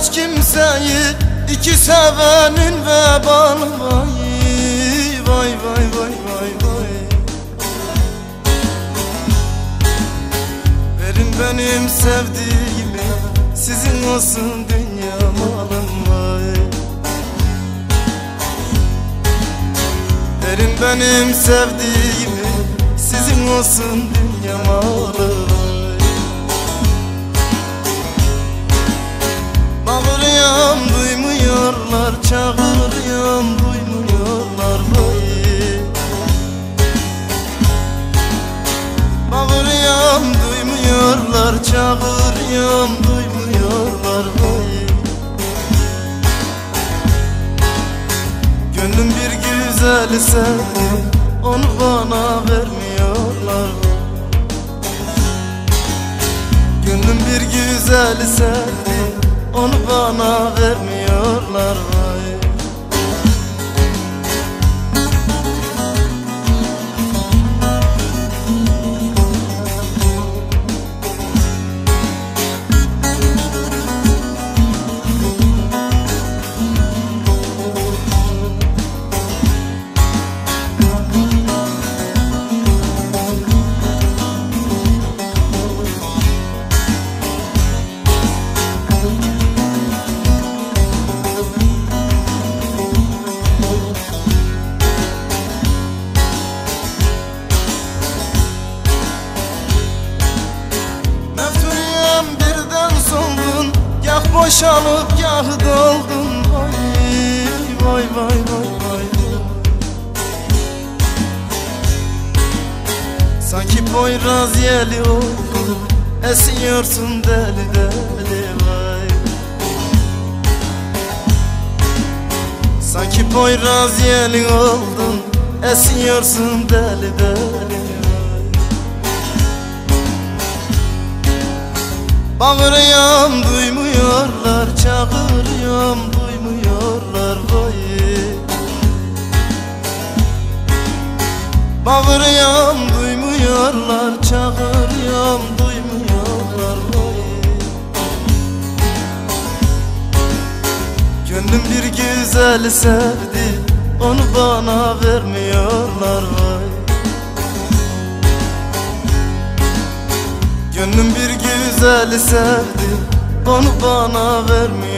hiç kimseyi. İki sevenin vebalı vay Vay vay vay vay vay. Verin benim sevdiğimi Sizin olsun dünya malım vay. Verin benim sevdiğimi Sizin olsun dünya malı duymuyorlar Çağırıyorum duymuyorlar vay Gönlüm bir güzeli sevdi Onu bana vermiyorlar. Gönlüm bir güzeli sevdi Onu bana vermiyorlar Gah boşalıp gah doldun Vay vay vay vay vay. Sanki Poyraz yeli oldu Esiyorsun deli deli vay. Sanki Poyraz yeli oldun Esiyorsun deli deli Bağırıyorum duymuyorlar Çağırıyorum duymuyorlar vay Bağırıyorum duymuyorlar Çağırıyorum duymuyorlar vay Gönlüm bir güzeli sevdi Onu bana vermiyorlar. vay Gönlüm bir güzeli sevdi. Onu bana vermiyor